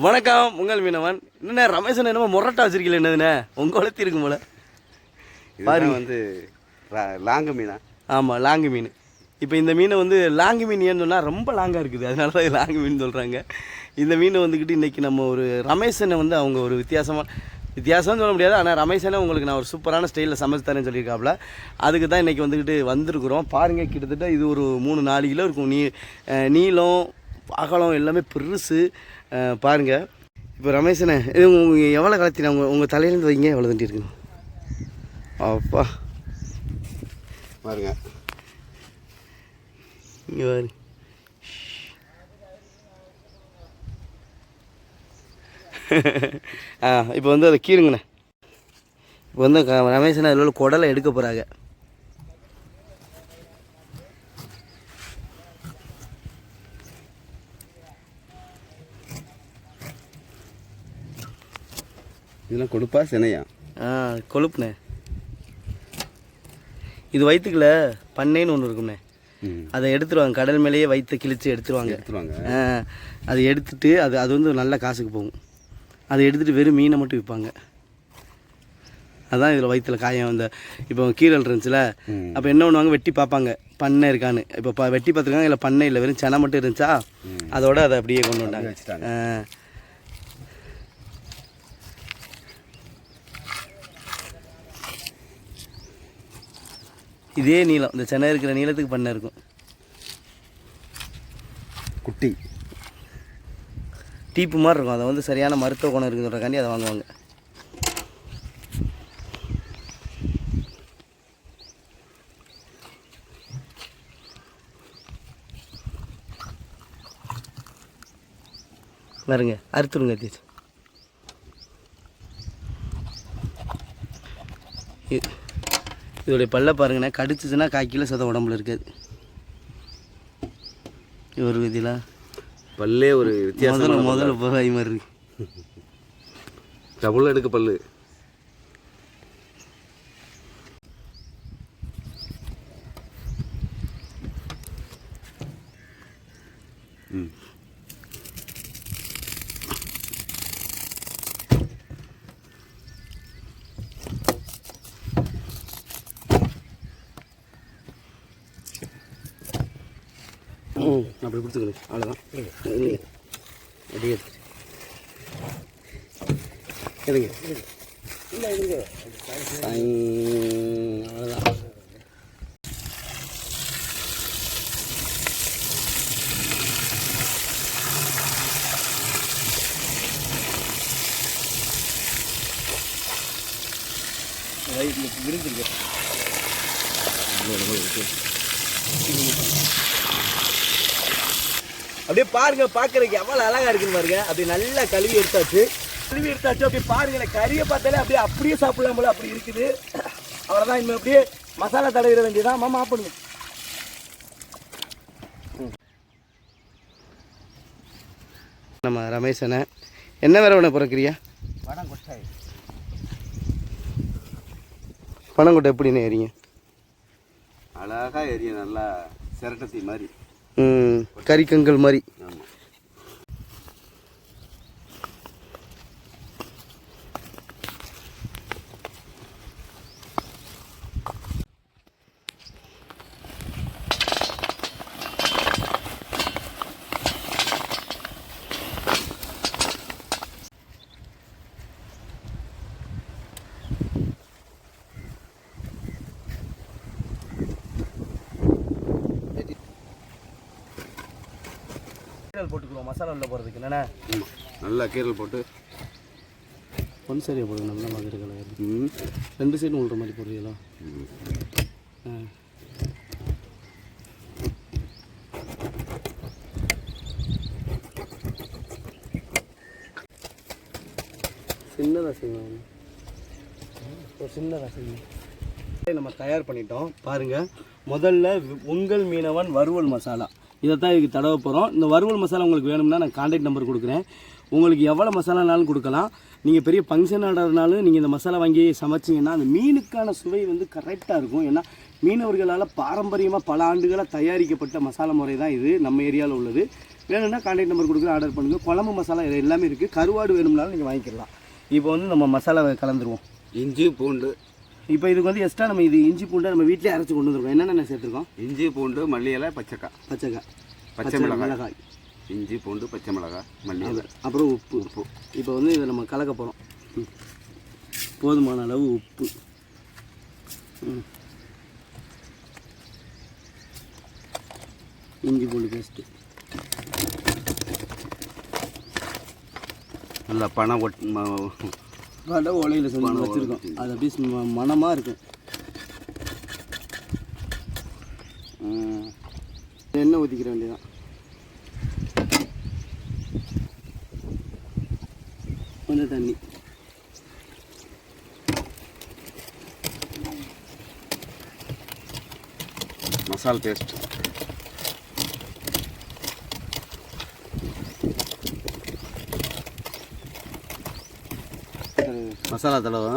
வணக்கம் உங்கள் மீனவன். என்ன ரமேசன் என்னமோ முரட்டா வச்சிருக்கீங்களே என்னதுண்ணே? உங்க வளர்த்தி இருக்கும் போல. பாருங்க. வந்து லாங்கு மீனா. ஆமாம் லாங்கு மீன். இப்போ இந்த மீனை வந்து லாங்கு மீன் ஏன்னு சொன்னால் ரொம்ப லாங்காக இருக்குது. அதனால தான் லாங்கு மீன் சொல்கிறாங்க இந்த மீனை வந்துக்கிட்டு இன்றைக்கி நம்ம ஒரு ரமேஷனை வந்து அவங்க ஒரு வித்தியாசமாக வித்தியாசம்னு சொல்ல முடியாது. ஆனால் ரமேஷனை உங்களுக்கு நான் ஒரு சூப்பரான ஸ்டைலில் சமைச்சு தரேன்னு சொல்லியிருக்காப்புல. அதுக்கு தான் இன்றைக்கி வந்துக்கிட்டு வந்திருக்கிறோம். பாருங்கள் கிட்டத்தட்ட இது ஒரு மூணு நாலு கிலோ இருக்கும். நீ நீளம் அகலம் எல்லாமே பெருசு. பாருங்கள் பாருங்க. இப்போ ரமேஷனே இது உங்கள் எவ்வளோ கலத்தினா உங்கள் உங்கள் தலையிலேருந்து வைங்க எவ்வளோ தண்டி இருக்குங்க அப்பா. பாருங்க. இங்கே பாரு. ஆ இப்போ வந்து அதை கீழுங்கண்ணே இப்போ வந்து க- அதில் உள்ள குடலை எடுக்க போகிறாங்க இதெல்லாம் கொடுப்பா சினையா? ஆ கொழுப்புண்ணே. இது வயிற்றுக்குள்ள பண்ணைன்னு ஒன்று இருக்கும்ண்ணே. அதை எடுத்துருவாங்க. கடல் மேலேயே வயிற்று கிழிச்சு எடுத்துருவாங்க. எடுத்துருவாங்க. அதை எடுத்துட்டு அது அது வந்து நல்ல காசுக்கு போகும். அதை எடுத்துட்டு வெறும் மீனை மட்டும் விற்பாங்க. அதான் இதில் வயிற்றுல காயம். அந்த இப்போ கீரல் இருந்துச்சுல. அப்போ என்ன பண்ணுவாங்க? வெட்டி பார்ப்பாங்க. பண்ணை இருக்கான்னு. இப்போ வெட்டி பார்த்துருக்காங்க. இல்லை பண்ணை இல்லை வெறும் செனை மட்டும் இருந்துச்சா? அதோட அதை அப்படியே கொண்டு வந்தாங்க. இதே நீளம். இந்த சென்னை இருக்கிற நீளத்துக்கு பண்ணை இருக்கும். குட்டி. டீப்பு மாதிரி இருக்கும். அதை வந்து சரியான மருத்துவ குணம் இருக்குன்றக்காண்டி அதை வாங்குவாங்க. பாருங்க அறுத்துருங்க தீச்சு. இதோடைய பல்ல பாருங்கண்ணே. கடிச்சிச்சுன்னா கால் கிலோ சத உடம்புல இருக்காது ஒரு விதிலாம் பல்லே ஒரு முதல்ல முதல்ல போய் மாதிரி இருக்கு. டபுள் எடுக்க பல்லு. ம் ம் அப்படி கொடுத்துக்கணும். அவ்வளோதான் அப்படியே எடுத்து எடுங்க அவ்வளோதான் விரிஞ்சிருக்கு அப்படியே பாருங்க பாக்குறதுக்கு எவ்வளவு அழகா இருக்குன்னு பாருங்க. அப்படி நல்லா கழுவி எடுத்தாச்சு. கழுவி எடுத்தாச்சு அப்படியே பாருங்க கறியை பார்த்தாலே அப்படியே அப்படியே சாப்பிடலாம் போல அப்படி இருக்குது. அவ்வளவுதான் இனிமே அப்படியே மசாலா தடவிட வேண்டியதான் மாமா ஆப்பிடுங்க நம்ம ரமேஷனை என்ன வேற உன பிறக்கிறியா படம் கொட்டாய் பணங்கொட்டை எப்படின்னு ஏறிங்க அழகா எரியும் நல்லா சிரட்டத்தி மாதிரி. கறிக்கங்கள் மாதிரி. ஆமாம் போட்டுக்குவோம் மசாலா உள்ள போகிறதுக்கு ஆமாம் நல்லா கீரல் போட்டு. ஒன் சரியாக போடுங்க நல்லா மாதிரி கலர். ரெண்டு சைடும் உள்ள மாதிரி போடுறீங்களா? சின்னதாக செய்யணும். ஒரு சின்னதாக செய்யணும். நம்ம தயார் பண்ணிட்டோம். பாருங்க முதல்ல உங்கள் மீனவன் வறுவல் மசாலா. இதை தான் இதுக்கு தடவை போகிறோம் இந்த வறுவல் மசாலா உங்களுக்கு வேணும்னா நான் கான்டாக்ட் நம்பர் கொடுக்குறேன். உங்களுக்கு எவ்வளோ மசாலானாலும் கொடுக்கலாம். நீங்கள் பெரிய ஃபங்க்ஷன் ஆடுறதுனாலும் நீங்கள் இந்த மசாலா வாங்கி சமைச்சிங்கன்னா அந்த மீனுக்கான சுவை வந்து கரெக்டாக இருக்கும். ஏன்னா மீனவர்களால் பாரம்பரியமாக பல ஆண்டுகளாக தயாரிக்கப்பட்ட மசாலா முறை தான் இது நம்ம ஏரியாவில் உள்ளது. வேணும்னா கான்டாக்ட் நம்பர் கொடுக்குற ஆர்டர் பண்ணுங்கள் குழம்பு மசாலா இது எல்லாமே இருக்குது கருவாடு வேணும்னாலும் நீங்கள் வாங்கிக்கலாம். இப்போ வந்து நம்ம மசாலாவை கலந்துருவோம். இஞ்சி பூண்டு இப்போ இதுக்கு வந்து எக்ஸ்ட்ரா நம்ம இது இஞ்சி பூண்டை நம்ம வீட்டிலே அரைச்சி கொண்டு வந்துருக்கோம். என்னென்ன சேர்த்துருக்கோம்? இஞ்சி பூண்டு மல்லி இலை பச்சைக்காய் பச்சைக்காய் பச்சை மிளகாய். மிளகாய். இஞ்சி பூண்டு பச்சை மிளகாய் மல்லி இலை. அப்புறம் உப்பு. உப்பு. இப்போ வந்து இதை நம்ம கலக்க போகிறோம் போதுமான அளவு உப்பு. இஞ்சி பூண்டு பேஸ்ட்டு நல்லா பணம் ஒட் ம- வடை உலையில் செஞ்சு வச்சுருக்கோம். அது அப்படியே ம- மணமா இருக்கும். எண்ணெய் ஊற்றிக்கிற வேண்டியதான் கொஞ்சம் தண்ணி. மசால் பேஸ்ட் மசாலா தடவை.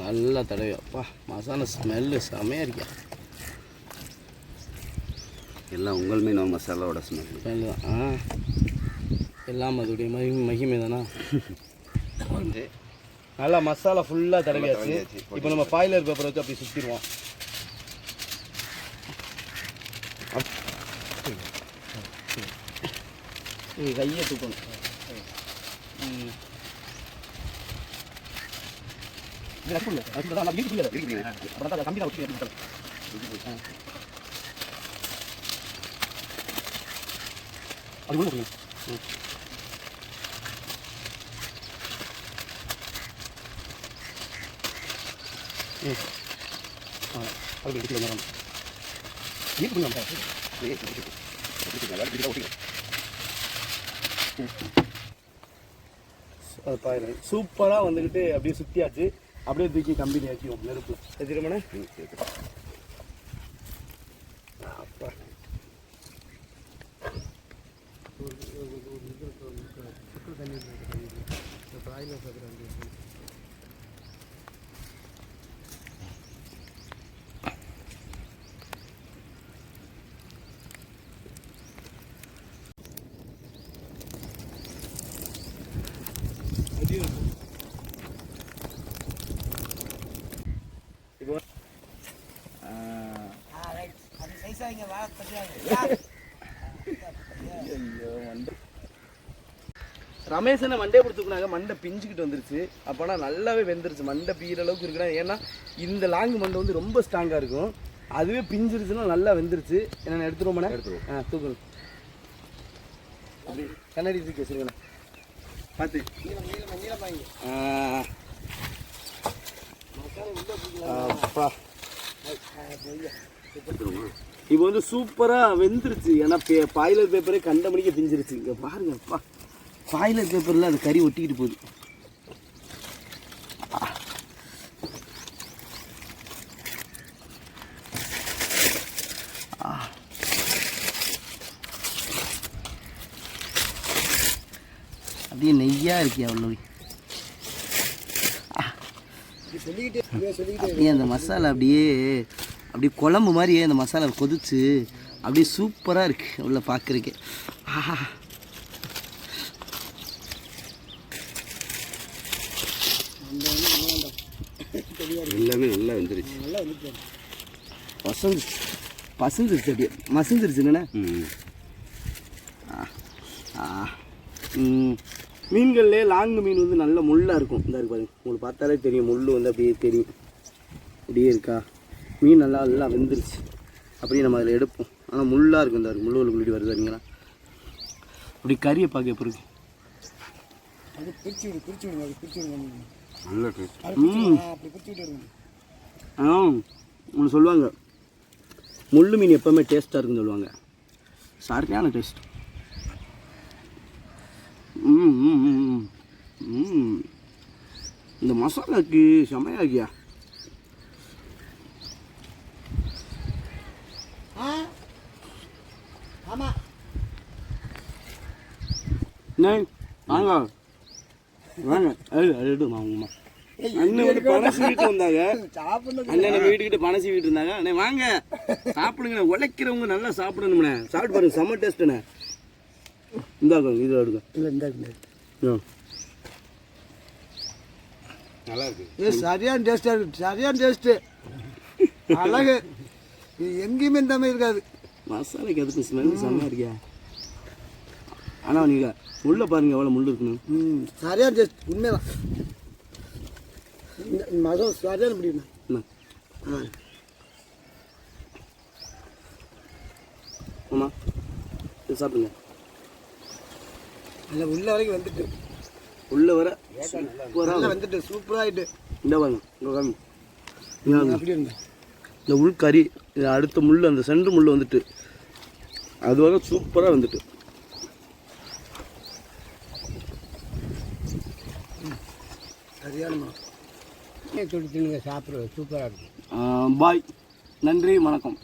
நல்லா தடவை. அப்பா மசாலா ஸ்மெல்லு செமையாக இருக்கா. எல்லாம் உங்கள் மீன் மசாலாவோட ஸ்மெல் ஸ்மெல் தான். ஆ. எல்லாம் அதோடைய மகி மகிமை தானா நல்லா மசாலா ஃபுல்லாக தடவியாச்சு. இப்போ நம்ம பாய்லர் பேப்பர் வச்சு அப்படி சுற்றிடுவோம் இது கையை தூக்கணும். ம். இது ரசம் இல்லை. ரசம் தான். நான் வீட்டுக்குள்ள இல்லை. அப்புறம் தான் கம்பி தான் வச்சு எடுத்துக்கலாம். ஆ. அது உள்ள போடுங்க. ம். அது நேரம். வீட்டு பண்ணலாம் சார். அது பாருங்க சூப்பராக வந்துக்கிட்டு அப்படியே சுற்றியாச்சு அப்படியே தூக்கி கம்பெனி ஆக்கிவோம் நெருப்பு எதிரமனே அப்பா இப்போ ரமேஷனை மண்டே. கொடுத்துக்குனாங்க மண்டை பிஞ்சுக்கிட்டு வந்துருச்சு. அப்போனா நல்லாவே வெந்துருச்சு. மண்டை பிய்கிற அளவுக்கு இருக்குன்னா ஏன்னா இந்த லாங்கு மண்டை வந்து ரொம்ப ஸ்ட்ராங்காக இருக்கும். அதுவே பிஞ்சிருச்சுன்னா நல்லா வெந்துருச்சு. என்ன எடுத்துருவோம் எடுத்துருவோம். ஆ தூக்கணும் அப்படி. கண்ணாடி தூக்கி வச்சிருக்கேண்ணே பார்த்து ஆ. அப்பா. இப்போ வந்து சூப்பராக வெந்துருச்சு. ஏன்னா பே பாய்லர் பேப்பரே கண்ட மணிக்கு பிஞ்சிருச்சு இங்கே பாருங்க அப்பா. பாய்லர் பேப்பரில் அது கறி ஒட்டிக்கிட்டு போகுது. அப்படியே நெய்யாக இருக்கே அவ்வளோ அப்படியே அந்த மசாலா அப்படியே அப்படியே குழம்பு மாதிரியே அந்த மசாலா கொதிச்சு அப்படியே சூப்பராக இருக்கு உள்ள பார்க்குறக்கே ஆஹா. எல்லாமே நல்லா வெந்துருச்சு. பசந்துருச்சு பசந்துருச்சு அப்படியே. மசந்துருச்சு என்னண்ணே? ம் ஆ ம். மீன்கள்லே லாங்கு மீன் வந்து நல்ல முள்ளாக இருக்கும். இந்த இருக்கு பாருங்க. உங்களுக்கு பார்த்தாலே தெரியும். முள் வந்து அப்படியே தெரியும். அப்படியே இருக்கா? மீன் நல்லா நல்லா வெந்துருச்சு. அப்படியே நம்ம அதில் எடுப்போம். ஆனால் முள்ளாக இருக்கும் இந்த முள்ளு உள்ளுக்குள்ளி வருது சரிங்களா அப்படி கறியை பார்க்க எப்படி இருக்கு? நல்ல டேஸ்ட் ம். ஆ ஒன்று சொல்லுவாங்க. முள்ளு மீன் எப்போவுமே டேஸ்ட்டாக இருக்குன்னு சொல்லுவாங்க. சரியான டேஸ்ட் ம் ம், இந்த மசாலாக்கு செமையாகியா வாங்க வாங்க அது அது எடு வாங்கம்மா அண்ணன் வந்து பணம் வீட்டு வந்தாங்க அண்ணன் நம்ம வீட்டுக்கிட்ட பணம் வீட்டு இருந்தாங்க அண்ணே வாங்க சாப்பிடுங்க உழைக்கிறவங்க நல்லா சாப்பிடணும்ண்ணே சாப்பிட்டு பாருங்க செம்ம டேஸ்ட்டுண்ணே இந்தாங்க இது எடுங்க இல்லை இந்த இந்த. ஆ. நல்லா இருக்கு சரியான டேஸ்ட்டாக இருக்கு சரியான டேஸ்ட்டு அழகு இது எங்கேயுமே இந்த மாதிரி இருக்காது மசாலைக்கு எதுக்கு ஸ்மெல் செம்மையாக இருக்கியா ஆனால் நீங்கள் முள்ள பாருங்க எவ்வளோ முள் இருக்குன்னு. ம் சரியான டேஸ்ட் உண்மைதான். இந்த மகம் சரியான பிடிக்கும் என்ன? ஆமா இது சாப்பிடுங்க. இல்லை உள்ள வரைக்கும் வந்துட்டு. உள்ள வர சூப்பரா நல்லா வந்துட்டு சூப்பராகிட்டு இந்த பாருங்க இங்க காமி. அப்படி இந்த உள்கறி அடுத்த முள் அந்த சென்று முள் வந்துட்டு அது வரை சூப்பராக வந்துட்டு. சரியான மகம் தொட்டு தின்னுங்க சாப்பிட்றது சூப்பராக இருக்கும் பாய். நன்றி வணக்கம்.